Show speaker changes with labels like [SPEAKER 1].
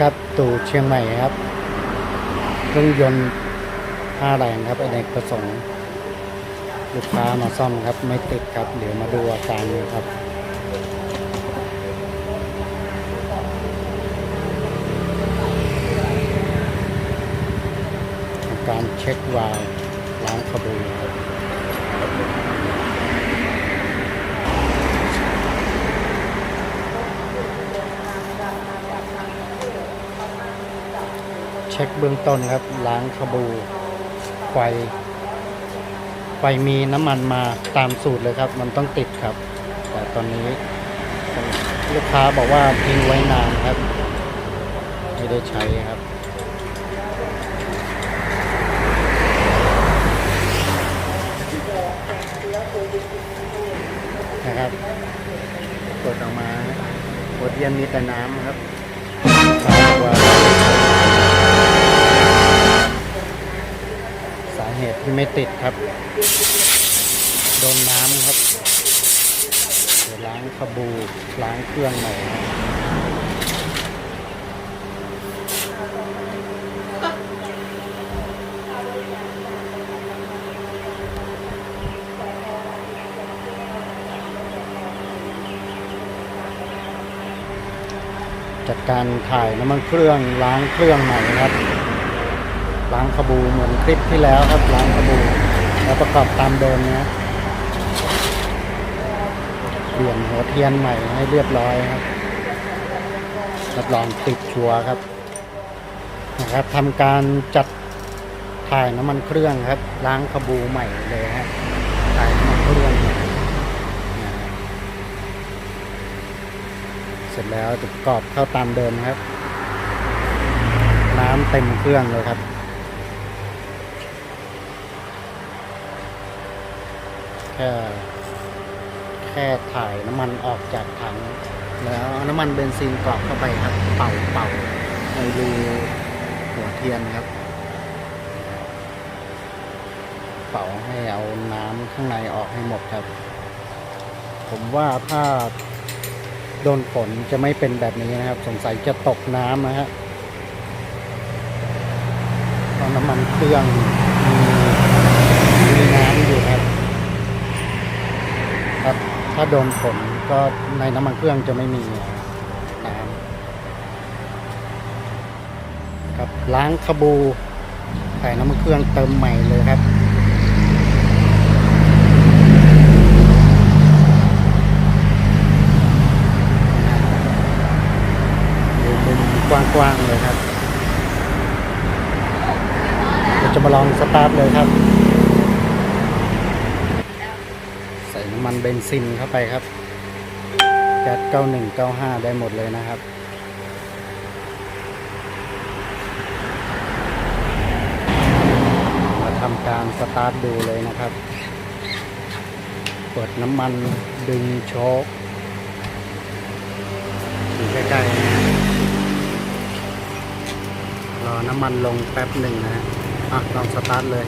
[SPEAKER 1] ครับตู่เชียงใหม่ครับเครื่องยนต์5แรงครับอเนกประสงค์ลูกค้ามาซ่อมครับไม่ติดครับ เดี๋ยวมาดูอาการเลยครับการเช็ควาล์วล้างขบูครับ ช็คเบื้องต้นครับ ล้างขบูไฟ ไฟมีน้ำมันมาตามสูตรเลยครับ มันต้องติดครับ แต่ตอนนี้ลูกค้าบอกว่าทิ้งไว้นานครับ ไม่ได้ใช้ครับนะครับกดออกมาหัวเทียนมีแต่น้ำครับว่า เหตุที่ไม่ติดครับ โดนน้ำครับเดี๋ยวล้างขบูล้างเครื่องใหม่จัดการถ่ายน้ำมันเครื่องล้างเครื่องใหม่ครับ ล้างขบูเหมือนคลิปที่แล้วครับล้างขบูแล้วประกอบตามเดิมนะเปลี่ยนหัวเทียนใหม่ให้เรียบร้อยครับรับรองติดชัวร์ครับนะครับทำการจัดถ่ายน้ำมันเครื่องครับล้างขบูใหม่เลยฮะถ่ายน้ำมันเครื่องเสร็จแล้วจะประกอบเข้าตามเดิมครับ น้ำเต็มเครื่องเลยครับ ค่ แค่ถ่ายน้ำมันออกจากถัง แล้วน้ำมันเบนซินกรอกเข้าไปครับ เป่าเป่าในรูหัวเทียนครับ เป่าให้เอาน้ำข้างในออกให้หมดครับ ผมว่าถ้าโดนฝนจะไม่เป็นแบบนี้นะครับ สงสัยจะตกน้ำนะฮะเพราน้ำมันเครื่องมีน้ำอยู่ครับ ถ้าโดนฝนก็ในน้ำมันเครื่องจะไม่มีน้ำครับล้างขบูใส่น้ำมันเครื่องเติมใหม่เลยครับดูเป็นกว้างๆเลยครับเราจะมาลองสตาร์ทเลยครับ ใส่น้ำมันเบนซินเข้าไปครับแก๊ส9195 ได้หมดเลยนะครับ มาทำการสตาร์ทดูเลยนะครับเปิดน้ำมันดึงโชคอยู่ใกล้ๆนะฮะรอน้ำมันลงแป๊บหนึ่งนะฮะอะลองสตาร์ทเลย